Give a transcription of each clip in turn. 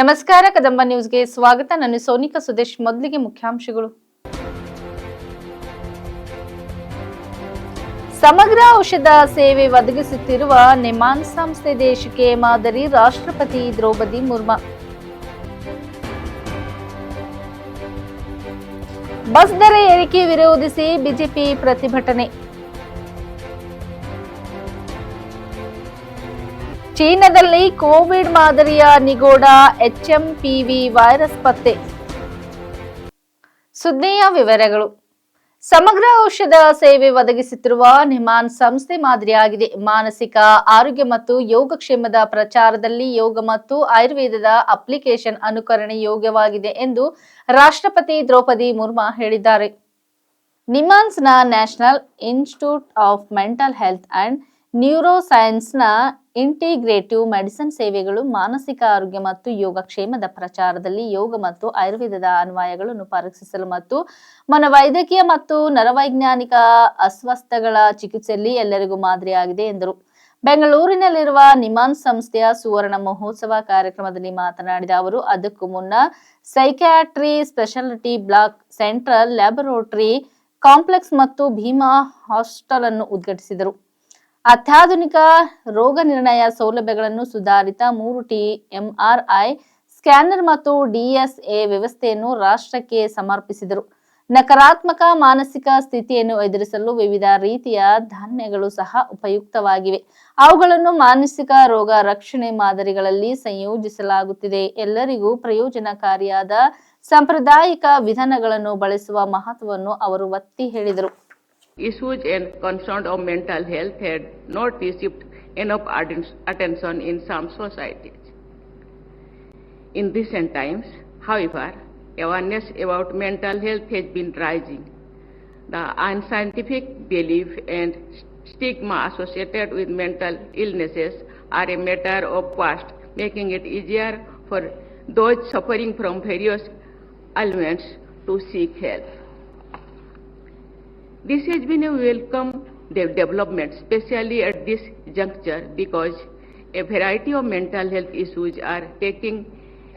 ನಮಸ್ಕಾರ, ಕದಂಬ ನ್ಯೂಸ್ಗೆ ಸ್ವಾಗತ. ನಾನು ಸೋನಿಕಾ ಸುದೇಶ್, ಮೊದಲಿಗೆ ಮುಖ್ಯಾಂಶಗಳು. ಸಮಗ್ರ ಔಷಧ ಸೇವೆ ಒದಗಿಸುತ್ತಿರುವ ನಿಮಾನ್ ಸಂಸ್ಥೆ ದೇಶಕ್ಕೆ ಮಾದರಿ ರಾಷ್ಟ್ರಪತಿ ದ್ರೌಪದಿ ಮುರ್ಮು. ಬಸ್ ದರ ಏರಿಕೆ ವಿರೋಧಿಸಿ ಬಿಜೆಪಿ ಪ್ರತಿಭಟನೆ. ಚೀನಾದಲ್ಲಿ ಕೋವಿಡ್ ಮಾದರಿಯ ನಿಗೋಡ ಎಚ್ಎಂಪಿವಿ ವೈರಸ್ ಪತ್ತೆ. ಸುದ್ದಿಯ ವಿವರಗಳು. ಸಮಗ್ರ ಔಷಧ ಸೇವೆ ಒದಗಿಸುತ್ತಿರುವ ನಿಮಾನ್ ಸಂಸ್ಥೆ ಮಾದರಿಯಾಗಿದೆ. ಮಾನಸಿಕ, ಆರೋಗ್ಯ ಮತ್ತು ಯೋಗಕ್ಷೇಮದ ಪ್ರಚಾರದಲ್ಲಿ ಯೋಗ ಮತ್ತು ಆಯುರ್ವೇದದ ಅಪ್ಲಿಕೇಶನ್ ಅನುಕರಣೆ ಯೋಗ್ಯವಾಗಿದೆ ಎಂದು ರಾಷ್ಟ್ರಪತಿ ದ್ರೌಪದಿ ಮುರ್ಮಾ ಹೇಳಿದ್ದಾರೆ. ನಿಮಾನ್ಸ್ನ national institute of mental health and neuro ಸೈನ್ಸ್ನ integrative medicine ಸೇವೆಗಳು, ಮಾನಸಿಕ ಆರೋಗ್ಯ ಮತ್ತು ಯೋಗ ಕ್ಷೇಮದ ಪ್ರಚಾರದಲ್ಲಿ ಯೋಗ ಮತ್ತು ಆಯುರ್ವೇದದ ಅನ್ವಯಗಳನ್ನು ಪರೀಕ್ಷಿಸಲು ಮತ್ತು ಮನೋವೈದ್ಯಕೀಯ ಮತ್ತು ನರವೈಜ್ಞಾನಿಕ ಅಸ್ವಸ್ಥಗಳ ಚಿಕಿತ್ಸೆಯಲ್ಲಿ ಎಲ್ಲರಿಗೂ ಮಾದರಿಯಾಗಿದೆ ಎಂದರು. ಬೆಂಗಳೂರಿನಲ್ಲಿರುವ ನಿಮಾನ್ ಸಂಸ್ಥೆಯ ಸುವರ್ಣ ಮಹೋತ್ಸವ ಕಾರ್ಯಕ್ರಮದಲ್ಲಿ ಮಾತನಾಡಿದ ಅವರು, ಅದಕ್ಕೂ ಮುನ್ನ psychiatry speciality block central laboratory complex ಮತ್ತು ಭೀಮಾ ಹಾಸ್ಟೆಲ್ ಅನ್ನು ಉದ್ಘಾಟಿಸಿದರು. ಅತ್ಯಾಧುನಿಕ ರೋಗ ನಿರ್ಣಯ ಸೌಲಭ್ಯಗಳನ್ನು ಸುಧಾರಿತ ಮೂರು ಟಿ ಎಂಆರ್ಐ ಸ್ಕ್ಯಾನರ್ ಮತ್ತು ಡಿಎಸ್ಎ ವ್ಯವಸ್ಥೆಯನ್ನು ರಾಷ್ಟ್ರಕ್ಕೆ ಸಮರ್ಪಿಸಿದರು. ನಕಾರಾತ್ಮಕ ಮಾನಸಿಕ ಸ್ಥಿತಿಯನ್ನು ಎದುರಿಸಲು ವಿವಿಧ ರೀತಿಯ ಧಾನ್ಯಗಳು ಸಹ ಉಪಯುಕ್ತವಾಗಿವೆ. ಅವುಗಳನ್ನು ಮಾನಸಿಕ ರೋಗ ರಕ್ಷಣೆ ಮಾದರಿಗಳಲ್ಲಿ ಸಂಯೋಜಿಸಲಾಗುತ್ತಿದೆ. ಎಲ್ಲರಿಗೂ ಪ್ರಯೋಜನಕಾರಿಯಾದ ಸಾಂಪ್ರದಾಯಿಕ ವಿಧಾನಗಳನ್ನು ಬಳಸುವ ಮಹತ್ವವನ್ನು ಅವರು ಒತ್ತಿ ಹೇಳಿದರು. Issues and concerns of mental health had not received enough attention in some societies. In recent times, however, awareness about mental health has been rising. The unscientific belief and stigma associated with mental illnesses are a matter of past, making it easier for those suffering from various ailments to seek help. This has been a welcome de- development, especially at this juncture, because a variety of mental health issues are taking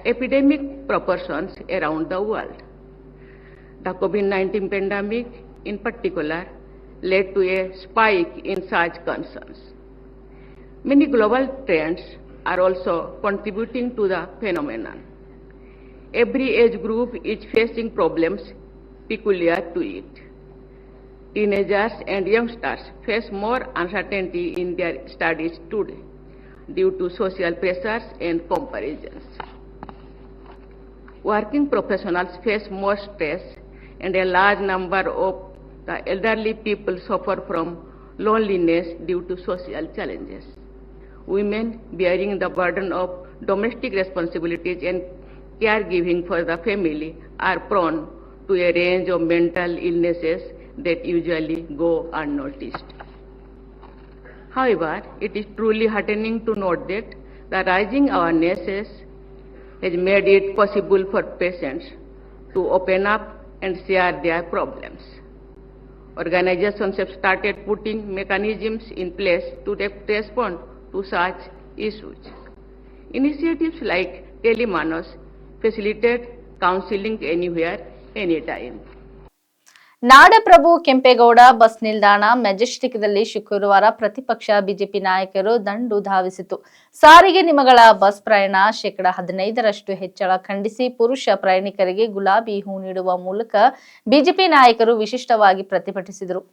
epidemic proportions around the world. The COVID-19 pandemic, in particular, led to a spike in such concerns. Many global trends are also contributing to the phenomenon. Every age group is facing problems peculiar to it. Teenagers and youngsters face more uncertainty in their studies today due to social pressures and comparisons. Working professionals face more stress and a large number of the elderly people suffer from loneliness due to social challenges. Women bearing the burden of domestic responsibilities and caregiving for the family are prone to a range of mental illnesses that usually go unnoticed. However, it is truly heartening to note that the rising awareness has made it possible for patients to open up and share their problems. Organizations have started putting mechanisms in place to respond to such issues. Initiatives like Telemanos facilitate counseling anywhere, anytime. ನಾಡಪ್ರಭು Kempegowda bus ನಿಲ್ದಾಣ ಮೆಜೆಸ್ಟಿಕ್ದಲ್ಲಿ ಶುಕ್ರವಾರ ಪ್ರತಿಪಕ್ಷ BJP ನಾಯಕರು ದಂಡು ಧಾವಿಸಿತು ಸಾರಿಗೆ ನಿಮಗಳ bus ಪ್ರಯಾಣ ಶೇಕಡ ಹದಿನೈದರಷ್ಟು ಹೆಚ್ಚಳ ಖಂಡಿಸಿ ಪುರುಷ ಪ್ರಯಾಣಿಕರಿಗೆ ಗುಲಾಬಿ ಹೂ ನೀಡುವ ಮೂಲಕ ಬಿಜೆಪಿ ನಾಯಕರು ವಿಶಿಷ್ಟವಾಗಿ ಪ್ರತಿಭಟಿಸಿದರು.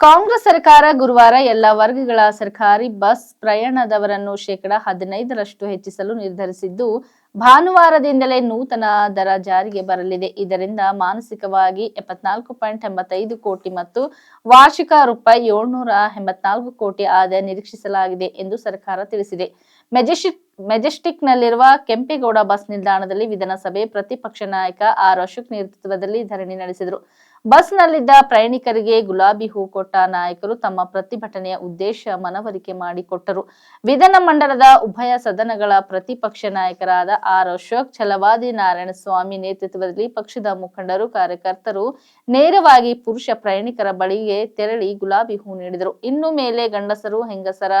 ಕಾಂಗ್ರೆಸ್ ಸರ್ಕಾರ ಗುರುವಾರ ಎಲ್ಲ ವರ್ಗಗಳ ಸರ್ಕಾರಿ ಬಸ್ ಪ್ರಯಾಣದವರನ್ನು ಶೇಕಡ ಹದಿನೈದರಷ್ಟು ಹೆಚ್ಚಿಸಲು ನಿರ್ಧರಿಸಿದ್ದು ಭಾನುವಾರದಿಂದಲೇ ನೂತನ ದರ ಜಾರಿಗೆ ಬರಲಿದೆ. ಇದರಿಂದ ಮಾನಸಿಕವಾಗಿ ಎಪ್ಪತ್ನಾಲ್ಕು ಪಾಯಿಂಟ್ ಎಂಬತ್ತೈದು ಕೋಟಿ ಮತ್ತು ವಾರ್ಷಿಕ ರೂಪಾಯಿ ಏಳ್ನೂರ ಎಂಬತ್ನಾಲ್ಕು ಕೋಟಿ ಆದಾಯ ನಿರೀಕ್ಷಿಸಲಾಗಿದೆ ಎಂದು ಸರ್ಕಾರ ತಿಳಿಸಿದೆ. ಮೆಜೆಸ್ಟಿಕ್ ಮೆಜೆಸ್ಟಿಕ್ನಲ್ಲಿರುವ ಕೆಂಪೇಗೌಡ ಬಸ್ ನಿಲ್ದಾಣದಲ್ಲಿ ವಿಧಾನಸಭೆ ಪ್ರತಿಪಕ್ಷ ನಾಯಕ ಆರ್ ಅಶೋಕ್ ನೇತೃತ್ವದಲ್ಲಿ ಧರಣಿ ನಡೆಸಿದರು. ಬಸ್ ನಲ್ಲಿದ್ದ ಪ್ರಯಾಣಿಕರಿಗೆ ಗುಲಾಬಿ ಹೂ ಕೊಟ್ಟ ನಾಯಕರು ತಮ್ಮ ಪ್ರತಿಭಟನೆಯ ಉದ್ದೇಶ ಮನವರಿಕೆ ಮಾಡಿಕೊಟ್ಟರು. ವಿಧಾನ ಮಂಡಲದ ಉಭಯ ಸದನಗಳ ಪ್ರತಿಪಕ್ಷ ನಾಯಕರಾದ ಆರ್ ಅಶೋಕ್, ಛಲವಾದಿ ನಾರಾಯಣಸ್ವಾಮಿ ನೇತೃತ್ವದಲ್ಲಿ ಪಕ್ಷದ ಮುಖಂಡರು, ಕಾರ್ಯಕರ್ತರು ನೇರವಾಗಿ ಪುರುಷ ಪ್ರಯಾಣಿಕರ ಬಳಿಗೆ ತೆರಳಿ ಗುಲಾಬಿ ಹೂ ನೀಡಿದರು. ಇನ್ನು ಮೇಲೆ ಗಂಡಸರು, ಹೆಂಗಸರ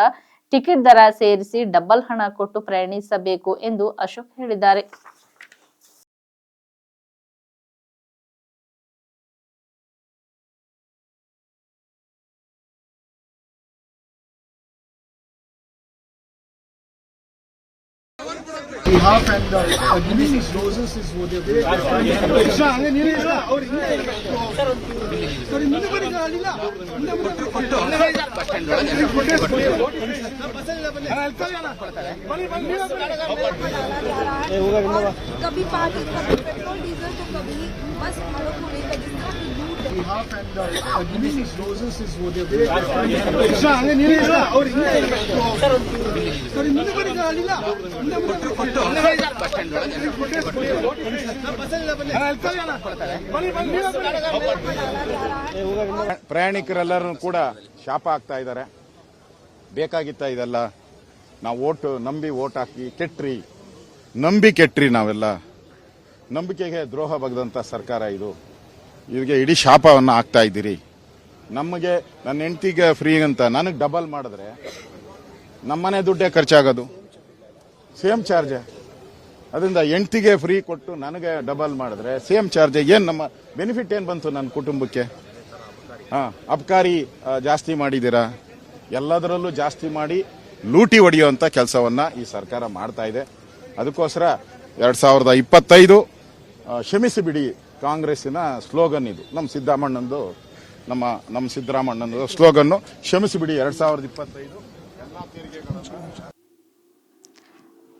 ಟಿಕೆಟ್ ದರ ಸೇರಿಸಿ ಡಬಲ್ ಹಣ ಕೊಟ್ಟು ಪ್ರಯಾಣಿಸಬೇಕು ಎಂದು ಅಶೋಕ್ ಹೇಳಿದ್ದಾರೆ. behalf and uh, uh, giving these roses is what they're doing. कभी पार्टी पेट्रोल डीजल तो कभी बस हम लोग को नहीं behalf and uh, giving these roses is what they're doing. Sorry, ಕೊಟ್ಟು. ಪ್ರಯಾಣಿಕರೆಲ್ಲರೂ ಕೂಡ ಶಾಪ ಆಗ್ತಾ ಇದ್ದಾರೆ. ಬೇಕಾಗಿತ್ತ ಇದೆಲ್ಲ. ನಾವು ಓಟು ನಂಬಿ ಓಟ್ ಹಾಕಿ ಕೆಟ್ರಿ ನಂಬಿ ಕೆಟ್ರಿ ನಾವೆಲ್ಲ. ನಂಬಿಕೆಗೆ ದ್ರೋಹ ಬಗ್ದಂತ ಸರ್ಕಾರ ಇದು. ಇದಕ್ಕೆ ಇಡೀ ಶಾಪವನ್ನು ಹಾಕ್ತಾ ಇದ್ದೀರಿ. ನಮಗೆ ನನ್ನ ಹೆಂಡತಿಗೆ ಫ್ರೀ ಅಂತ ನನಗೆ ಡಬಲ್ ಮಾಡಿದ್ರೆ ನಮ್ಮನೆ ದುಡ್ಡೇ ಖರ್ಚಾಗೋದು. Same charge. ಅದರಿಂದ ಎಂಟಿಗೆ ಫ್ರೀ ಕೊಟ್ಟು ನನಗೆ ಡಬಲ್ ಮಾಡಿದ್ರೆ ಸೇಮ್ ಚಾರ್ಜ್. ಏನು ನಮ್ಮ ಬೆನಿಫಿಟ್ ಏನು ಬಂತು ನನ್ನ ಕುಟುಂಬಕ್ಕೆ? ಹಾಂ ಅಬ್ಕಾರಿ ಜಾಸ್ತಿ ಮಾಡಿದ್ದೀರಾ? ಎಲ್ಲದರಲ್ಲೂ ಜಾಸ್ತಿ ಮಾಡಿ ಲೂಟಿ ಹೊಡೆಯುವಂಥ ಕೆಲಸವನ್ನು ಈ ಸರ್ಕಾರ ಮಾಡ್ತಾ ಇದೆ. ಅದಕ್ಕೋಸ್ಕರ ಎರಡು ಸಾವಿರದ ಇಪ್ಪತ್ತೈದು ಆ, ಕ್ಷಮಿಸಿ ಬಿಡಿ ಕಾಂಗ್ರೆಸ್ಸಿನ ಸ್ಲೋಗನ್ ಇದು. ನಮ್ಮ ಸಿದ್ದರಾಮಣ್ಣಂದು ನಮ್ಮ ನಮ್ಮ ಸಿದ್ದರಾಮಣ್ಣಂದು ಸ್ಲೋಗನ್ನು ಕ್ಷಮಿಸಿ ಬಿಡಿ ಎರಡು ಸಾವಿರದ ಇಪ್ಪತ್ತೈದು.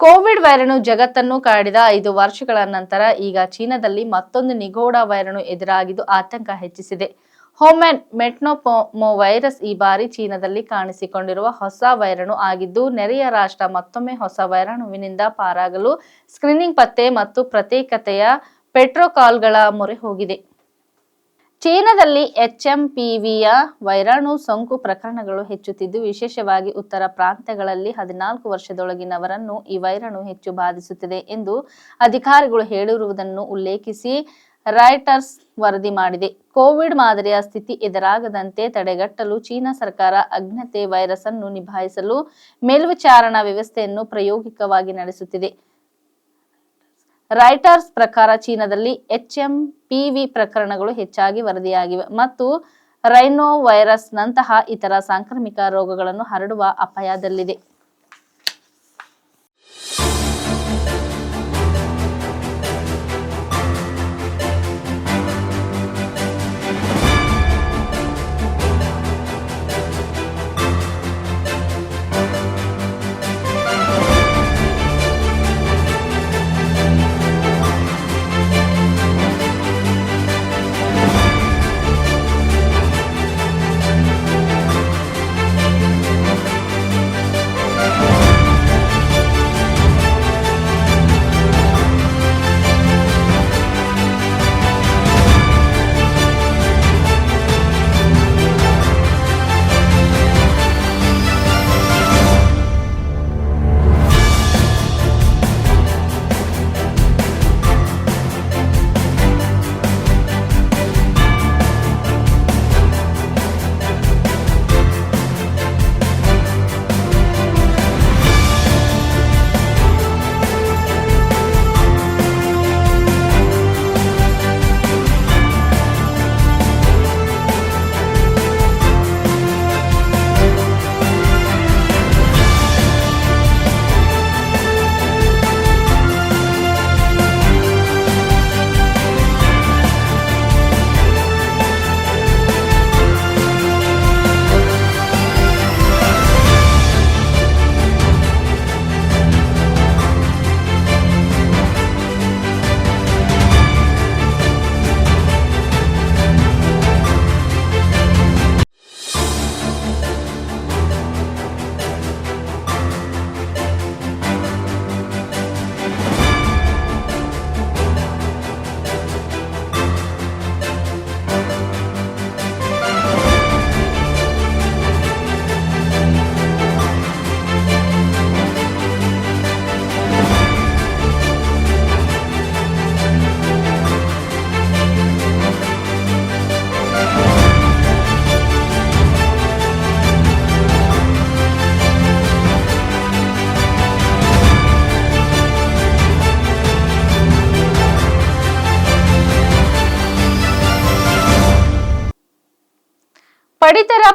ಕೋವಿಡ್ ವೈರಾಣು ಜಗತ್ತನ್ನು ಕಾಡಿದ ಐದು ವರ್ಷಗಳ ನಂತರ ಈಗ ಚೀನಾದಲ್ಲಿ ಮತ್ತೊಂದು ನಿಗೂಢ ವೈರಾಣು ಎದುರಾಗಿದ್ದು ಆತಂಕ ಹೆಚ್ಚಿಸಿದೆ. ಹೋಮ್ಯಾನ್ ಮೆಟ್ನೋಮೋ ವೈರಸ್ ಈ ಬಾರಿ ಚೀನಾದಲ್ಲಿ ಕಾಣಿಸಿಕೊಂಡಿರುವ ಹೊಸ ವೈರಾಣು ಆಗಿದ್ದು, ನೆರೆಯ ರಾಷ್ಟ್ರ ಮತ್ತೊಮ್ಮೆ ಹೊಸ ವೈರಾಣುವಿನಿಂದ ಪಾರಾಗಲು ಸ್ಕ್ರೀನಿಂಗ್ ಪತ್ತೆ ಮತ್ತು ಪ್ರತ್ಯೇಕತೆಯ ಪೆಟ್ರೋಕಾಲ್ಗಳ ಮೊರೆ ಹೋಗಿದೆ. ಚೀನಾದಲ್ಲಿ ಎಚ್ಎಂಪಿವಿಯ ವೈರಾಣು ಸೋಂಕು ಪ್ರಕರಣಗಳು ಹೆಚ್ಚುತ್ತಿದ್ದು, ವಿಶೇಷವಾಗಿ ಉತ್ತರ ಪ್ರಾಂತ್ಯಗಳಲ್ಲಿ ಹದಿನಾಲ್ಕು ವರ್ಷದೊಳಗಿನವರನ್ನು ಈ ವೈರಾಣು ಹೆಚ್ಚು ಬಾಧಿಸುತ್ತಿದೆ ಎಂದು ಅಧಿಕಾರಿಗಳು ಹೇಳಿರುವುದನ್ನು ಉಲ್ಲೇಖಿಸಿ ರಾಯ್ಟರ್ಸ್ ವರದಿ ಮಾಡಿದೆ. ಕೋವಿಡ್ ಮಾದರಿಯ ಸ್ಥಿತಿ ಎದುರಾಗದಂತೆ ತಡೆಗಟ್ಟಲು ಚೀನಾ ಸರ್ಕಾರ ಅಜ್ಞತೆ ವೈರಸ್ ಅನ್ನು ನಿಭಾಯಿಸಲು ಮೇಲ್ವಿಚಾರಣಾ ವ್ಯವಸ್ಥೆಯನ್ನು ಪ್ರಾಯೋಗಿಕವಾಗಿ ನಡೆಸುತ್ತಿದೆ. ರೈಟರ್ಸ್ ಪ್ರಕಾರ ಚೀನಾದಲ್ಲಿ ಎಚ್ ಎಂಪಿವಿ ಪ್ರಕರಣಗಳು ಹೆಚ್ಚಾಗಿ ವರದಿಯಾಗಿವೆ ಮತ್ತು ರೈನೋ ವೈರಸ್ ನಂತಹ ಇತರ ಸಾಂಕ್ರಾಮಿಕ ರೋಗಗಳನ್ನು ಹರಡುವ ಅಪಾಯದಲ್ಲಿದೆ.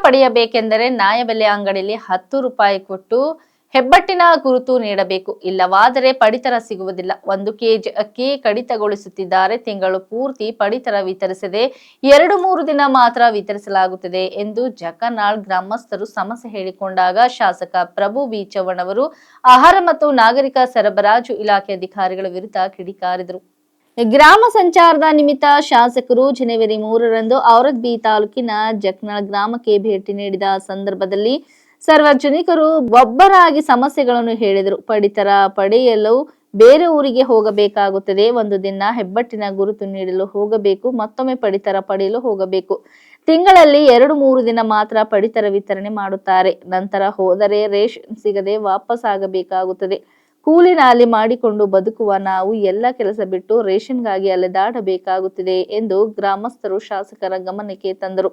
ಪಡೆಯಬೇಕೆಂದರೆ ನ್ಯಾಯಬೆಲೆ ಅಂಗಡಿಯಲ್ಲಿ ಹತ್ತು ರೂಪಾಯಿ ಕೊಟ್ಟು ಹೆಬ್ಬಟ್ಟಿನ ಗುರುತು ನೀಡಬೇಕು. ಇಲ್ಲವಾದರೆ ಪಡಿತರ ಸಿಗುವುದಿಲ್ಲ. ಒಂದು ಕೆಜಿ ಅಕ್ಕಿ ಕಡಿತಗೊಳಿಸುತ್ತಿದ್ದಾರೆ. ತಿಂಗಳು ಪೂರ್ತಿ ಪಡಿತರ ವಿತರಿಸದೆ ಎರಡು ಮೂರು ದಿನ ಮಾತ್ರ ವಿತರಿಸಲಾಗುತ್ತದೆ ಎಂದು ಜಕನಾಳ್ ಗ್ರಾಮಸ್ಥರು ಸಮಸ್ಯೆ ಹೇಳಿಕೊಂಡಾಗ ಶಾಸಕ ಪ್ರಭು ಬಿ ಅವರು ಆಹಾರ ಮತ್ತು ನಾಗರಿಕ ಸರಬರಾಜು ಇಲಾಖೆ ಅಧಿಕಾರಿಗಳ ವಿರುದ್ಧ ಕಿಡಿಕಾರಿದರು. ಗ್ರಾಮ ಸಂಚಾರದ ನಿಮಿತ್ತ ಶಾಸಕರು ಜನವರಿ ಮೂರರಂದು ಔರದ್ಬಿ ತಾಲೂಕಿನ ಜಕ್ನಾಳ್ ಗ್ರಾಮಕ್ಕೆ ಭೇಟಿ ನೀಡಿದ ಸಂದರ್ಭದಲ್ಲಿ ಸಾರ್ವಜನಿಕರು ಒಬ್ಬರಾಗಿ ಸಮಸ್ಯೆಗಳನ್ನು ಹೇಳಿದರು. ಪಡಿತರ ಪಡೆಯಲು ಬೇರೆ ಊರಿಗೆ ಹೋಗಬೇಕಾಗುತ್ತದೆ. ಒಂದು ದಿನ ಹೆಬ್ಬಟ್ಟಿನ ಗುರುತು ನೀಡಲು ಹೋಗಬೇಕು. ಮತ್ತೊಮ್ಮೆ ಪಡಿತರ ಪಡೆಯಲು ಹೋಗಬೇಕು. ತಿಂಗಳಲ್ಲಿ ಎರಡು ಮೂರು ದಿನ ಮಾತ್ರ ಪಡಿತರ ವಿತರಣೆ ಮಾಡುತ್ತಾರೆ. ನಂತರ ಹೋದರೆ ರೇಷನ್ ಸಿಗದೆ ವಾಪಸ್ ಆಗಬೇಕಾಗುತ್ತದೆ ಕೂಲಿ ನಾಲಿ ಮಾಡಿಕೊಂಡು ಬದುಕುವ ನಾವು ಎಲ್ಲ ಕೆಲಸ ಬಿಟ್ಟು ರೇಷನ್ಗಾಗಿ ಅಲೆದಾಡಬೇಕಾಗುತ್ತಿದೆ ಎಂದು ಗ್ರಾಮಸ್ಥರು ಶಾಸಕರ ಗಮನಕ್ಕೆ ತಂದರು.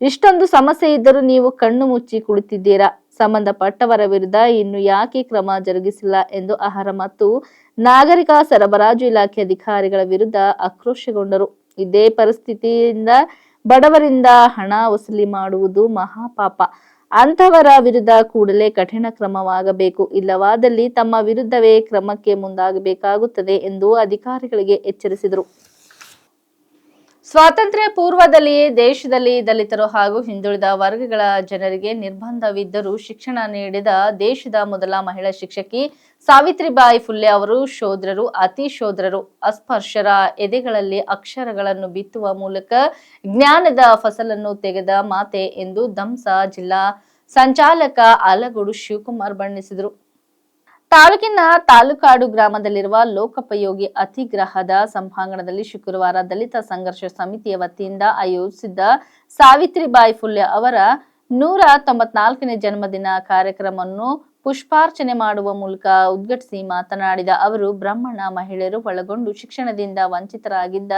ಇಷ್ಟೊಂದು ಸಮಸ್ಯೆ ಇದ್ದರೂ ನೀವು ಕಣ್ಣು ಮುಚ್ಚಿ ಕುಳಿತಿದ್ದೀರಾ? ಸಂಬಂಧಪಟ್ಟವರ ವಿರುದ್ಧ ಇನ್ನು ಯಾಕೆ ಕ್ರಮ ಜರುಗಿಸಿಲ್ಲ ಎಂದು ಆಹಾರ ಮತ್ತು ನಾಗರಿಕ ಸರಬರಾಜು ಇಲಾಖೆ ಅಧಿಕಾರಿಗಳ ವಿರುದ್ಧ ಆಕ್ರೋಶಗೊಂಡರು. ಇದೇ ಪರಿಸ್ಥಿತಿಯಿಂದ ಬಡವರಿಂದ ಹಣ ವಸೂಲಿ ಮಾಡುವುದು ಮಹಾಪಾಪ. ಅಂತವರ ವಿರುದ್ಧ ಕೂಡಲೇ ಕಠಿಣ ಕ್ರಮವಾಗಬೇಕು. ಇಲ್ಲವಾದಲ್ಲಿ ತಮ್ಮ ವಿರುದ್ಧವೇ ಕ್ರಮಕ್ಕೆ ಮುಂದಾಗಬೇಕಾಗುತ್ತದೆ ಎಂದು ಅಧಿಕಾರಿಗಳಿಗೆ ಎಚ್ಚರಿಸಿದರು. ಸ್ವಾತಂತ್ರ್ಯ ಪೂರ್ವದಲ್ಲಿಯೇ ದೇಶದಲ್ಲಿ ದಲಿತರು ಹಾಗೂ ಹಿಂದುಳಿದ ವರ್ಗಗಳ ಜನರಿಗೆ ನಿರ್ಬಂಧವಿದ್ದರೂ ಶಿಕ್ಷಣ ನೀಡಿದ ದೇಶದ ಮೊದಲ ಮಹಿಳಾ ಶಿಕ್ಷಕಿ ಸಾವಿತ್ರಿಬಾಯಿ ಫುಲ್ಲೆ ಅವರು ಶೋದ್ರರು, ಅತಿ ಶೋದ್ರರು, ಅಸ್ಪರ್ಶರ ಎದೆಗಳಲ್ಲಿ ಅಕ್ಷರಗಳನ್ನು ಬಿತ್ತುವ ಮೂಲಕ ಜ್ಞಾನದ ಫಸಲನ್ನು ತೆಗೆದ ಮಾತೆ ಎಂದು ದಂಸ ಜಿಲ್ಲಾ ಸಂಚಾಲಕ ಆಲಗೋಡು ಶಿವಕುಮಾರ್ ಬಣ್ಣಿಸಿದರು. ತಾಲೂಕಿನ ತಾಲೂಕಾಡು ಗ್ರಾಮದಲ್ಲಿರುವ ಲೋಕೋಪಯೋಗಿ ಅತಿಗ್ರಹದ ಸಂಭಾಂಗಣದಲ್ಲಿ ಶುಕ್ರವಾರ ದಲಿತ ಸಂಘರ್ಷ ಸಮಿತಿಯ ವತಿಯಿಂದ ಆಯೋಜಿಸಿದ್ದ ಸಾವಿತ್ರಿಬಾಯಿ ಫುಲೆ ಅವರ ನೂರ ತೊಂಬತ್ನಾಲ್ಕನೇ ಜನ್ಮದಿನ ಕಾರ್ಯಕ್ರಮವನ್ನು ಪುಷ್ಪಾರ್ಚನೆ ಮಾಡುವ ಮೂಲಕ ಉದ್ಘಾಟಿಸಿ ಮಾತನಾಡಿದ ಅವರು, ಬ್ರಾಹ್ಮಣ ಮಹಿಳೆಯರು ಒಳಗೊಂಡು ಶಿಕ್ಷಣದಿಂದ ವಂಚಿತರಾಗಿದ್ದ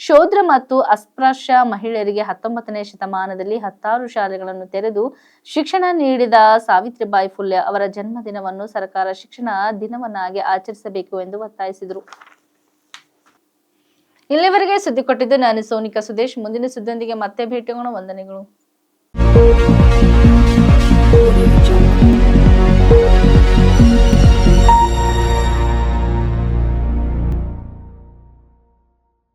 ಶೋದ್ರ ಮತ್ತು ಅಸ್ಪೃಶ್ಯ ಮಹಿಳೆಯರಿಗೆ ಹತ್ತೊಂಬತ್ತನೇ ಶತಮಾನದಲ್ಲಿ ಹತ್ತಾರು ಶಾಲೆಗಳನ್ನು ತೆರೆದು ಶಿಕ್ಷಣ ನೀಡಿದ ಸಾವಿತ್ರಿಬಾಯಿ ಫುಲೆ ಅವರ ಜನ್ಮದಿನವನ್ನು ಸರ್ಕಾರ ಶಿಕ್ಷಣ ದಿನವನ್ನಾಗಿ ಆಚರಿಸಬೇಕು ಎಂದು ಒತ್ತಾಯಿಸಿದರು. ಇಲ್ಲಿವರೆಗೆ ಸುದ್ದಿ ಕೊಟ್ಟಿದ್ದು ನಾನು ಸೋನಿಕಾ ಸುದೇಶ್. ಮುಂದಿನ ಸುದ್ದಿಯೊಂದಿಗೆ ಮತ್ತೆ ಭೇಟಿಯಾಗೋಣ. ವಂದನೆಗಳು.